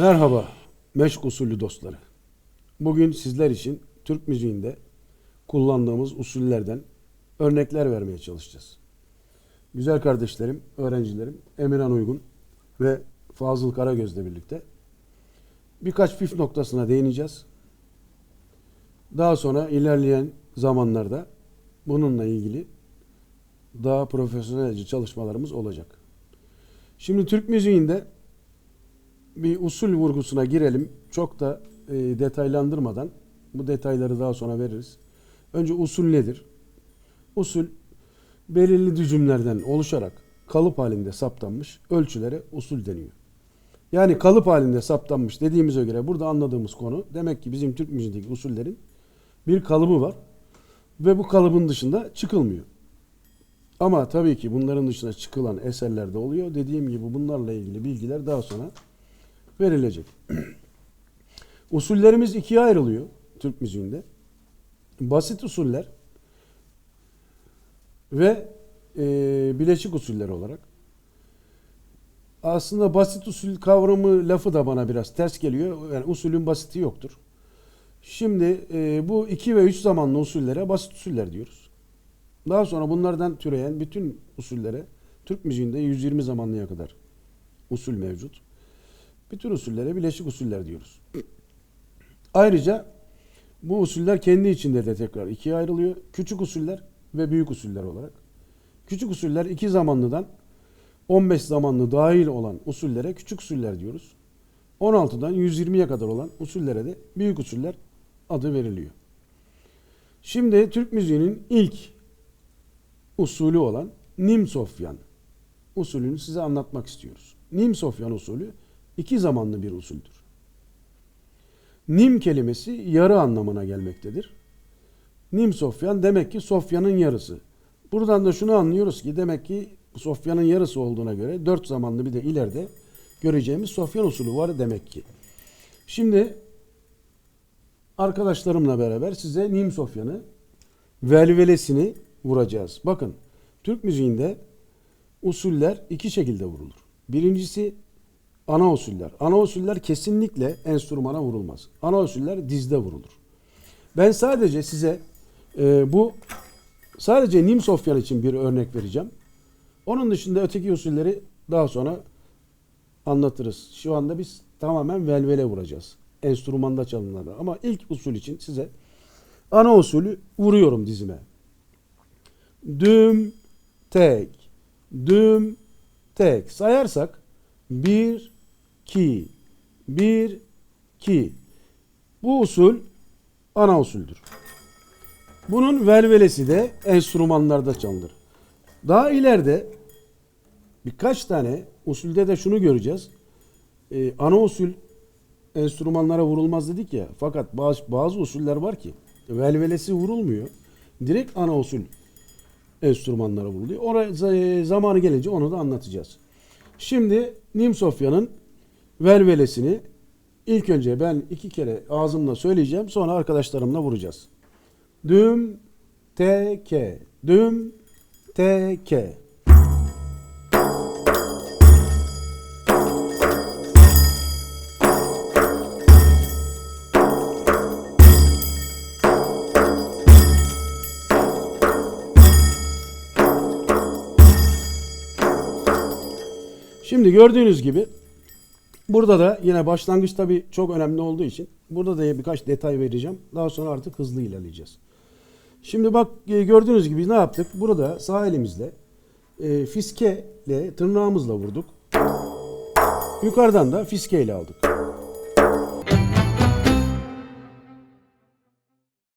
Merhaba meşk usulü dostları. Bugün sizler için Türk müziğinde kullandığımız usullerden örnekler vermeye çalışacağız. Güzel kardeşlerim, öğrencilerim Emirhan Uygun ve Fazıl Karagöz'le birlikte birkaç püf noktasına değineceğiz. Daha sonra ilerleyen zamanlarda bununla ilgili daha profesyonelce çalışmalarımız olacak. Şimdi Türk müziğinde bir usul vurgusuna girelim. Çok da e, detaylandırmadan bu detayları daha sonra veririz. Önce usul nedir? Usul belirli düzümlerden oluşarak kalıp halinde saptanmış ölçülere usul deniyor. Yani kalıp halinde saptanmış dediğimize göre burada anladığımız konu demek ki bizim Türk müziğindeki usullerin bir kalıbı var ve bu kalıbın dışında çıkılmıyor. Ama tabii ki bunların dışına çıkılan eserler de oluyor. Dediğim gibi bunlarla ilgili bilgiler daha sonra verilecek. Usullerimiz ikiye ayrılıyor Türk müziğinde. Basit usuller ve e, bileşik usuller olarak. Aslında basit usul kavramı lafı da bana biraz ters geliyor. Yani usulün basiti yoktur. Şimdi e, bu iki ve üç zamanlı usullere basit usuller diyoruz. Daha sonra bunlardan türeyen bütün usullere Türk müziğinde 120 zamanlıya kadar usul mevcut. Bütün usullere bileşik usuller diyoruz. Ayrıca bu usuller kendi içinde de tekrar ikiye ayrılıyor. Küçük usuller ve büyük usuller olarak. Küçük usuller iki zamanlıdan 15 zamanlı dahil olan usullere küçük usuller diyoruz. 16'dan 120'ye kadar olan usullere de büyük usuller adı veriliyor. Şimdi Türk müziğinin ilk usulü olan Nim Sofyan usulünü size anlatmak istiyoruz. Nim Sofyan usulü iki zamanlı bir usuldür. Nim kelimesi yarı anlamına gelmektedir. Nim Sofyan demek ki Sofyan'ın yarısı. Buradan da şunu anlıyoruz ki demek ki Sofyan'ın yarısı olduğuna göre dört zamanlı bir de ileride göreceğimiz Sofyan usulü var demek ki. Şimdi arkadaşlarımla beraber size Nim Sofyan'ı velvelesini vuracağız. Bakın Türk müziğinde usuller iki şekilde vurulur. Birincisi ana usuller. Ana usuller kesinlikle enstrümana vurulmaz. Ana usuller dizde vurulur. Ben sadece size e, bu sadece Nim Sofyan için bir örnek vereceğim. Onun dışında öteki usulleri daha sonra anlatırız. Şu anda biz tamamen velvele vuracağız. Enstrümanda çalınlarda. Ama ilk usul için size ana usulü vuruyorum dizime. Düm, tek, düm, tek. Sayarsak bir, ki, bir, ki. Bu usul ana usuldür. Bunun velvelesi de enstrümanlarda çalınır. Daha ileride birkaç tane usulde de şunu göreceğiz. Ee, ana usul enstrümanlara vurulmaz dedik ya. Fakat bazı, bazı usuller var ki velvelesi vurulmuyor. Direkt ana usul enstrümanlara vuruluyor. Oraya zamanı gelince onu da anlatacağız. Şimdi Nim Sofya'nın velvelesini ilk önce ben iki kere ağzımla söyleyeceğim. Sonra arkadaşlarımla vuracağız. Düm te ke. Düm te ke. Şimdi gördüğünüz gibi burada da yine başlangıç tabii çok önemli olduğu için burada da birkaç detay vereceğim. Daha sonra artık hızlı ilerleyeceğiz. Şimdi bak e, gördüğünüz gibi ne yaptık? Burada sağ elimizle e, fiskeyle tırnağımızla vurduk. Yukarıdan da fiskeyle aldık.